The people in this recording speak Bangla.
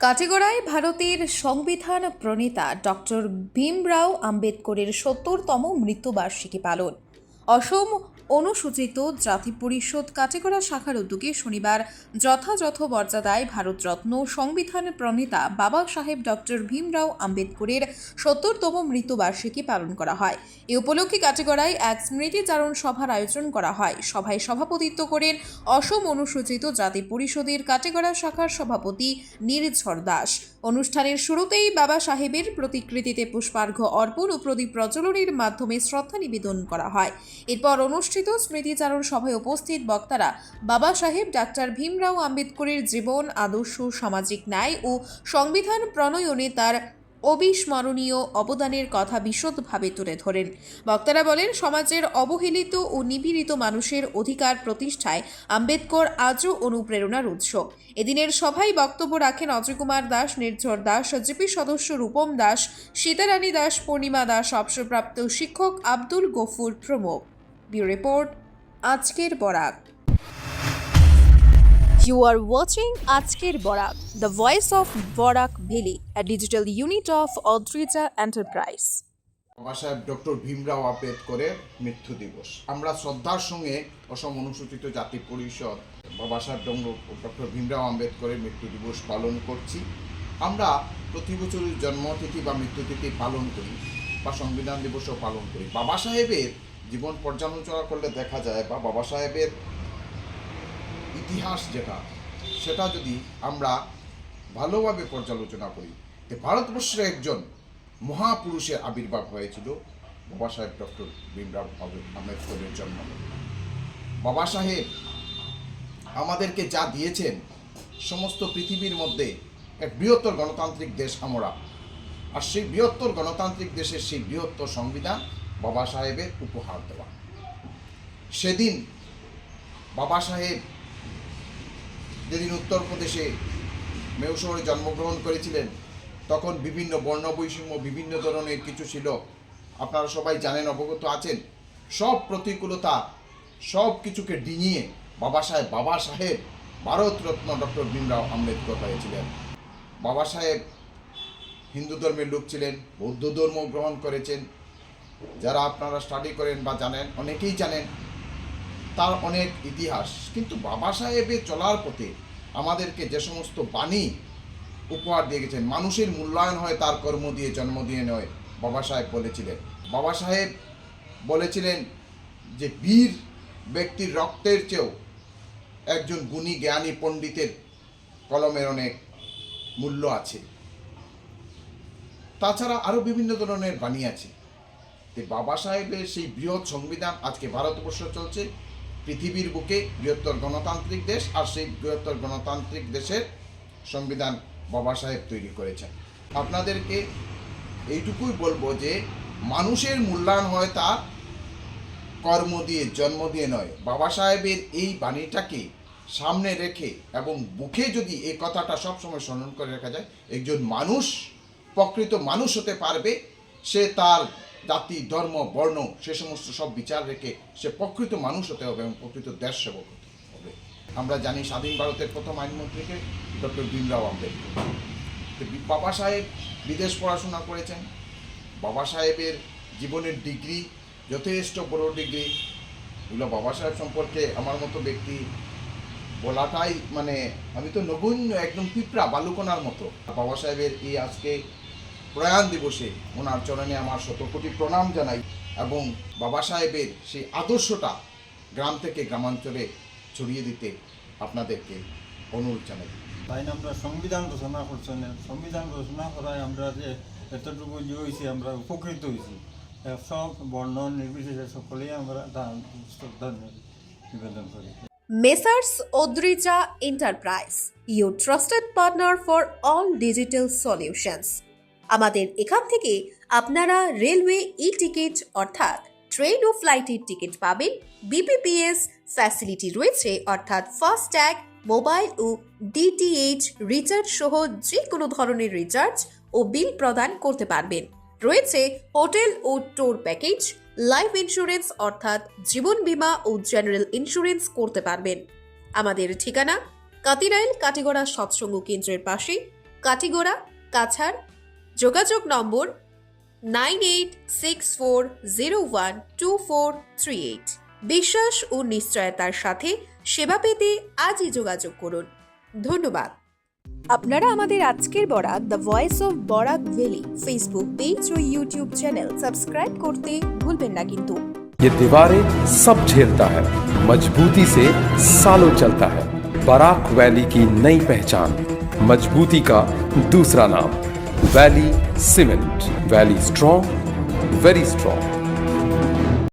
কাটিগড়ায় ভারতের সংবিধান প্রণেতা ডক্টর ভীমরাও আম্বেদকরের সত্তরতম মৃত্যুবার্ষিকী পালন। অসম অনুসূচিত জাতি পরিষদ কাটিগড়া শাখার উদ্যোগে শনিবার যথাযথ মর্যাদায় ভারতরত্ন সংবিধান প্রণেতা বাবা সাহেব ডক্টর ভীমরাও আম্বেদকরের সত্তরতম মৃত্যুবার্ষিকী পালন করা হয়। এ উপলক্ষে কাটিগড়ায় এক স্মৃতিচারণ সভার আয়োজন করা হয়। সভায় সভাপতিত্ব করেন অসম অনুসূচিত জাতি পরিষদের কাটিগড়া শাখার সভাপতি নীরঝর দাস। অনুষ্ঠানের শুরুতেই বাবা সাহেবের প্রতিকৃতিতে পুষ্পার্ঘ্য অর্পণ ও প্রদীপ প্রজ্বলনের মাধ্যমে শ্রদ্ধা নিবেদন করা হয়। এরপর অনুষ্ঠিত স্মৃতিচারণ সভায় উপস্থিত বক্তারা বাবা সাহেব, ডাক্তার ভীমরাও আম্বেদকরের জীবন, আদর্শ, সামাজিক ন্যায় ও সংবিধান প্রণয়নে তার অবিস্মরণীয় অবদানের কথা বিশদভাবে তুলে ধরেন। বক্তারা বলেন, সমাজের অবহেলিত ও নিপীড়িত মানুষের অধিকার প্রতিষ্ঠায় আম্বেদকর আজও অনুপ্রেরণার উৎস। এদিনের সভায় বক্তব্য রাখেন অজয় কুমার দাস, নির্ঝর দাস, জিপি সদস্য রূপম দাস, সীতারানী দাস, পূর্ণিমা দাস, অবসরপ্রাপ্ত শিক্ষক আব্দুল গফুর প্রমুখ। ব্যুরো রিপোর্ট, আজকের বরাক You are watching আজকের Barak the voice of Barak Valley, a digital unit of Odrija Enterprise. বাবা সাহেব ডক্টর ভীমরাও আম্বেদকরের মৃত্যু দিবস। আমরা শ্রদ্ধার সঙ্গে অসম অনুসূচিত জাতি পরিষদ বাবা সাহেব ডক্টর ভীমরাও আম্বেদকরের মৃত্যু দিবস পালন করছি। আমরা প্রতি বছরের জন্মতিথি বা মৃত্যুতিথি পালন করি বা সংবিধান দিবসও পালন করি। বাবা সাহেবের জীবন পর্যালোচনা করলে দেখা যায় বা বাবা সাহেবের ইতিহাস যেটা, সেটা যদি আমরা ভালোভাবে পর্যালোচনা করি যে ভারতবর্ষের একজন মহাপুরুষের আবির্ভাব হয়েছিল বাবা সাহেব ডক্টর ভীমরাও আম্বেদকরের জন্ম বাবা সাহেব আমাদেরকে যা দিয়েছেন, সমস্ত পৃথিবীর মধ্যে এক বৃহত্তর গণতান্ত্রিক দেশ আমরা। আর সেই বৃহত্তর গণতান্ত্রিক দেশের সেই বৃহত্তর সংবিধান বাবা সাহেবের উপহার দেওয়া। সেদিন বাবা সাহেব যেদিন উত্তরপ্রদেশে মেউ শহরে জন্মগ্রহণ করেছিলেন, তখন বিভিন্ন বর্ণ বৈষম্য বিভিন্ন ধরনের কিছু ছিল। আপনারা সবাই জানেন, অবগত আছেন, সব প্রতিকূলতা সব কিছুকে ডিঙিয়ে বাবা সাহেব বাবা সাহেব, ভারতরত্ন ডক্টর ভীমরাও আম্বেদকর হয়েছিলেন। বাবা সাহেব হিন্দু ধর্মের লোক ছিলেন, বৌদ্ধ ধর্ম গ্রহণ করেছেন। যারা আপনারা স্টাডি করেন বা জানেন, অনেকেই জানেন তার অনেক ইতিহাস। কিন্তু বাবা সাহেবের চলার পথে আমাদেরকে যে সমস্ত বাণী উপহার দিয়ে গেছেন, মানুষের মূল্যায়ন হয়, তার কর্ম দিয়ে জন্ম দিয়ে নয়, বাবা সাহেব বলেছিলেন। বাবা সাহেব বলেছিলেন যে, বীর ব্যক্তির রক্তের চেয়েও একজন গুণী জ্ঞানী পণ্ডিতের কলমের অনেক মূল্য আছে। তাছাড়া আরও বিভিন্ন ধরনের বাণী আছে। বাবা সাহেবের সেই বৃহৎ সংবিধান আজকে ভারতবর্ষ চলছে। পৃথিবীর বুকে বৃহত্তর গণতান্ত্রিক দেশ আর সেই বৃহত্তর গণতান্ত্রিক দেশের সংবিধান বাবা সাহেব তৈরি করেছেন। আপনাদেরকে এইটুকুই বলব যে মানুষের মূল্যায়ন হয় তার কর্ম দিয়ে, জন্ম দিয়ে নয়। বাবা সাহেবের এই বাণীটাকে সামনে রেখে এবং বুকে যদি এই কথাটা সবসময় স্মরণ করে রাখা যায়, একজন মানুষ, প্রকৃত মানুষ হতে পারবে, সে তার জাতি, ধর্ম, বর্ণ, সে সমস্ত সব বিচার রেখে সে প্রকৃত মানুষ হতে হবে এবং প্রকৃত দেশ সেবক হবে। আমরা জানি স্বাধীন ভারতের প্রথম আইনমন্ত্রীকে ডক্টর ভীমরাও আম্বেদকর। বাবা সাহেব বিদেশ পড়াশোনা করেছেন। বাবা সাহেবের জীবনের ডিগ্রি, যথেষ্ট বড় ডিগ্রি। এগুলো বাবা সাহেব সম্পর্কে আমার মতো ব্যক্তি বলাটাই মানে আমি তো নগণ্য, একদম পিঁপড়া বালুকোনার মতো। বাবা সাহেবের এই আজকে প্রয়াণ দিবসে ওনার চরণে আমার শতকোটি প্রণাম জানাই এবং বাবা সাহেবের সেই আদর্শটা গ্রাম থেকে গ্রামাঞ্চলে ছড়িয়ে দিতে আপনাদেরকে অনুরোধ জানাই তাই না আমরা সংবিধান ঘোষণা করছেন সংবিধান ঘোষণা করায় আমরা যে এতটুকু ইয়ে হয়েছি আমরা উপকৃত হয়েছি সব বর্ণ নির্বিশেষে সকলেই আমরা তার শ্রদ্ধা নিবেদন করি Messrs. Odrija Enterprise, your trusted partner for all digital solutions. আমাদের এখান থেকে আপনারা রেলওয়ে ই টিকিট অর্থাৎ ট্রেন ও ফ্লাইটের টিকিট পাবেন। বিপিপিএস ফ্যাসিলিটি রয়েছে, অর্থাৎ ফাস্ট্যাগ মোবাইল ও ডিটিএইচ রিচার্জ সহ যে কোনো ধরনের রিচার্জ ও বিল প্রদান করতে পারবেন। রয়েছে হোটেল ও ট্যুর প্যাকেজ লাইফ ইন্স্যুরেন্স অর্থাৎ জীবন বীমা ও জেনারেল ইন্স্যুরেন্স করতে পারবেন। আমাদের ঠিকানা কাতিরাইল কাটিগড়া সৎসঙ্গ কেন্দ্রের পাশে, কাটিগোড়া, কাছাড় যোগাযোগ নম্বর nine eight six four zero one two four three eight বিশ্বাস ও নিশ্চয়তার সাথে সেবা পেতে আজই যোগাযোগ করুন ধন্যবাদ আপনারা আমাদের আজকের Barak the voice of Barak valley Facebook page O YouTube channel subscribe করতে ভুলবেন না কিন্তু ये दीवारें सब झेलता है मजबूती से सालों चलता है बराक वैली की नई पहचान मजबूती का दूसरा नाम Valley Cement. Valley Strong, very strong.